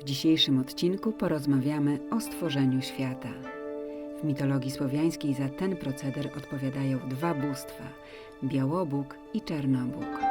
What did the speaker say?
W dzisiejszym odcinku porozmawiamy o stworzeniu świata. W mitologii słowiańskiej za ten proceder odpowiadają dwa bóstwa Białobóg i Czarnobóg.